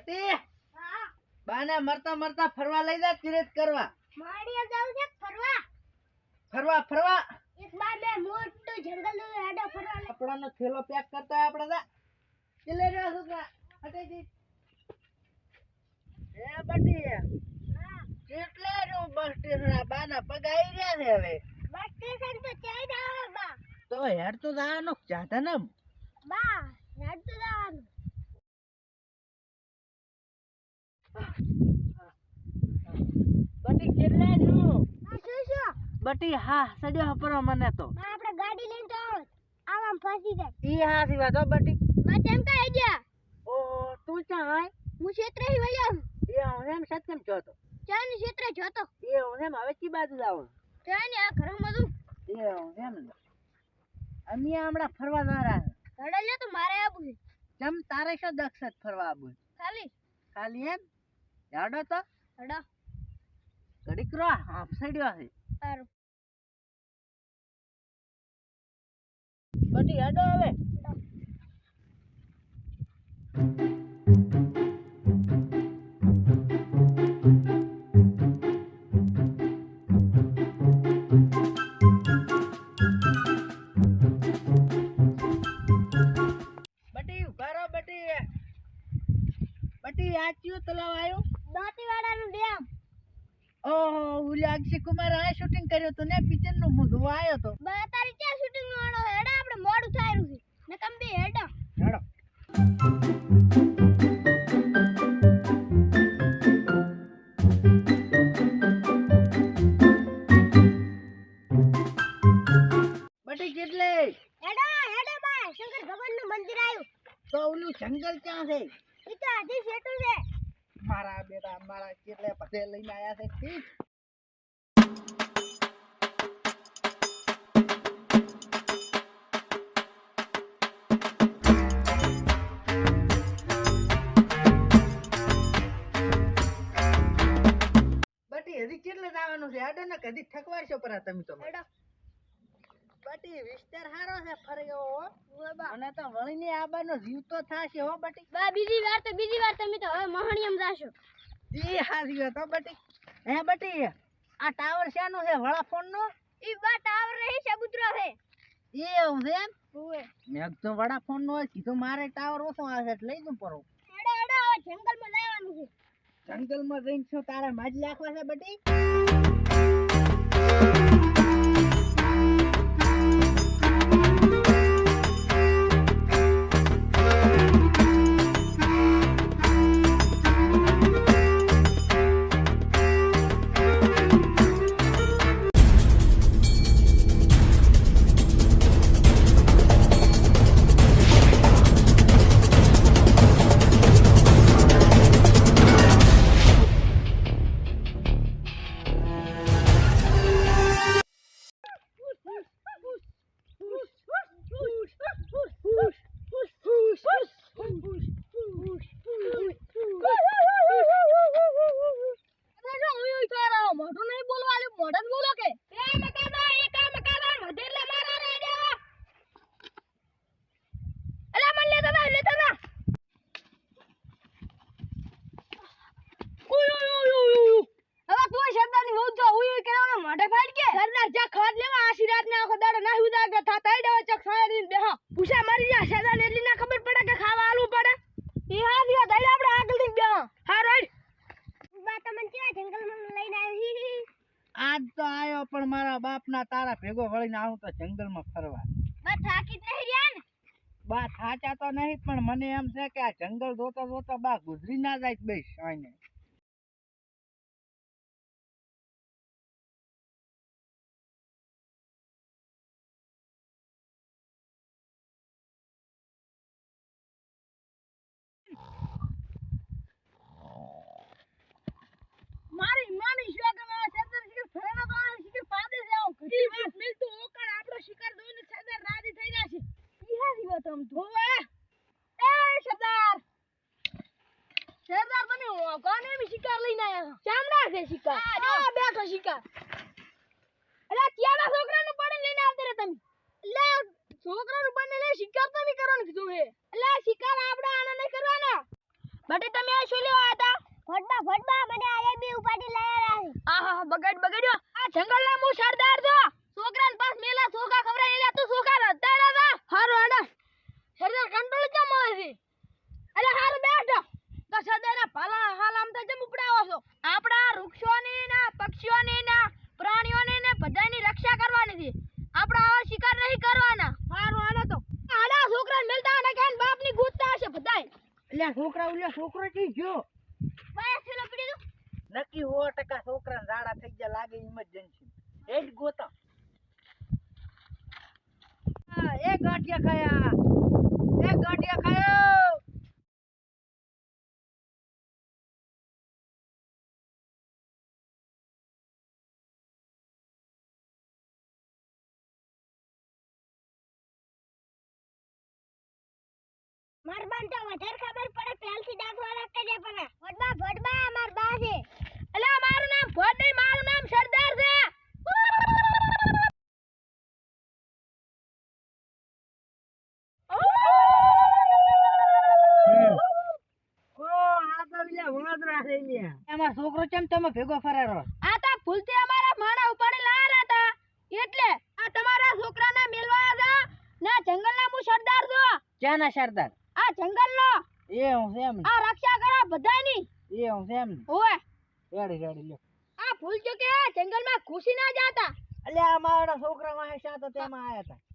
બટી હા. બાને મરતા મરતા ફરવા લઈ જા તીરથ કરવા. માડીએ જાવ છે ફરવા. ફરવા ફરવા. એક બાર બે મોટો જંગલ નો હેડો ફરવા કપડાનો થેલો પેક કરતા આપણે જા ચલે રહ્યા છોકરા હટે જી એ બટી હા. કેટલે રો બસ સ્ટેશન બાના પગાઈ રહ્યા છે હવે? બસ સ્ટેશન તો ચાઈ જાવ બા. તો હેડ તો જવાનો ચાતા ને બા હેડતું જવાનું બટી કેટલે રહ્યું બા શું શું બટી હા સડ્યો હપરો મને તો. આપણે ગાડી લઈને તો આવો. આવામ ફસી જાય. ઈ હા સી વાત બટી. મત એમ કાઈ ગયા. ઓ તું ચા હોય? હું ક્ષેત્ર હી વળ્યો એ હું એમ સત કેમ છો તો? ચાની ક્ષેત્રે જોતો એ હું એમ હવે કી બાજુ જાવ ચાની આ ઘરમાં બધું. એ હું એમ ને. અમે હમણાં ફરવા ના રહ્યા ઘડે લે તો મારે આવું છે ચમ તારે શું દક્ષત ફરવા આવું ખાલી. ખાલી એમ? જાડો તો. હડો. ઘડીક રો હાફ સડ્યો છે સારું બટી હેડો હવે. બટી ઊભા બટી. બટી આ તલાવ આવ્યું? દાંતીવાડાનું ડેમ. ઓહો ઓલી અક્ષય કુમાર આ શૂટિંગ કર્યું તો ને? પિક્ચર નો જોવા આવ્યો તો. બા તારી ક્યાં શૂટિંગ નો હેડા આપણે મોડું થાયરું છે. ને કમ બે હેડા. હેડા. બટી કેટલે? હેડા હેડા બા. શંકર ભગવાનનું મંદિર આવ્યું. તો ઓલું જંગલ ક્યાં છે? એ તો આધી શેટું છે. મારા બેટા મારા કેટલે બધે લઈને આયા છે, ઠીક? બટી, હજી કેટલે જવાનું છે? આડો ને કદી ઠકવાડશો પરા તમે તો. બટી વિસ્તાર હારો છે ફર્યો હો. અને તો વળીને આબાનો જીવ તો થાશે હો બટી. બા બીજી વાર તો બીજી વાર તમે તો હવે મહણિયમ જાશો. ઈ હારી વાત હો બટી. હે બટી આ ટાવર શાનો છે વડાફોન નો ઈ બા ટાવર રહી ચબૂતરો છે. એ એવું છે એમ? ઓય મેં તો વડાફોન નો કીધું મારે ટાવર ઓછો આવે એટલે લઈ દઉં પરો હેડો હેડો હવે જંગલમાં છે. જંગલમાં જઈને શું તારે માજ રાખવા છે બટી? બાપના તારા ભેગો વળીને આવું તો જંગલમાં ફરવા. બા થાકી નહીં રહ્યા ને? બા થાચા તો નહીં પણ મને એમ છે કે આ જંગલ જોતા જોતા બા ગુજરી ના જાય બેસ આઈને. મારી માની શોગના સરદાર શિકાર ફરેનો તો આ શિકાર પાદે છે આવું ઘડી વાત મિલતું ઓકર આપણો શિકાર દોઈને સરદાર રાજી થઈ જશે ઈ ઓવે એ સરદાર. સરદાર તમે કોને બી શિકાર લઈને આયા ચામડા છે શિકાર. આ બેઠો શિકાર. અલા ત્યાંના છોકરાનું પડે લઈને આવતે રે તમે? એટલે છોકરાનું પડે લઈને શિકાર તો નહીં કરવાનું કીધું હે એટલે શિકાર આપણે આને નહીં કરવાના. બટે તમે આ શું લેવા હતા? ફટબા ફટબા મને આલે બી ઉપાડી લાયા છે. આહા બગડ બગડ્યો. આ જંગલના મુ સરદાર છો છોકરાને પાસ મેલા સોકા ખવરાય એલા તું સોકા રડતા હતા હારો આડા સરદાર કંટ્રોલ કેમ મળે છે અરે હારો બેઠો તો સરદારના પાલા હાલ આમ તો જેમ ઉપડાવો છો આપણા વૃક્ષોની ને પક્ષીઓની ને પ્રાણીઓની ને બધાની રક્ષા કરવાની છે આપણા આવા શિકાર નહીં કરવાના હારો આડા તો આડા છોકરાને મેલતા ને કાન બાપની ગૂંથતા હશે બધાય એટલે છોકરા ઉલ્યા છોકરો કી ગયો? બસ થેલો પડી દો નક્કી હો ટકા છોકરા ઝાડા થઈ ગયા લાગે ઇમરજન્સી એ જ ગોતા. એ ગાંઠિયા ખાયા. એ ગાંઠિયા ખાયો. માર બાન તો વધારે ખબર પડે પહેલથી વાળા કે જાય પણ. ભડબા ભડબા માર બા છે. એટલે મારું નામ ભડ નહીં મારું નામ સરદાર છે. છોકરો કેમ તમે ભેગો ફરારો આ તો ભૂલથી અમારા માણા ઉપાડી લાયા હતા. એટલે આ તમારા છોકરાને મેલવા હતા. ના જંગલના હું સરદાર છું. ક્યાંના સરદાર? આ જંગલનો? એ હું છે એમ આ રક્ષા કરો બધાની એ હું છે એમ ને. ઓએ રેડી રેડી લ્યો. આ ભૂલ ચૂકે જંગલમાં ઘૂસી ના જાતા. અલ્યા અમારા મારા છોકરા માં શા તો તેમાં આયા હતા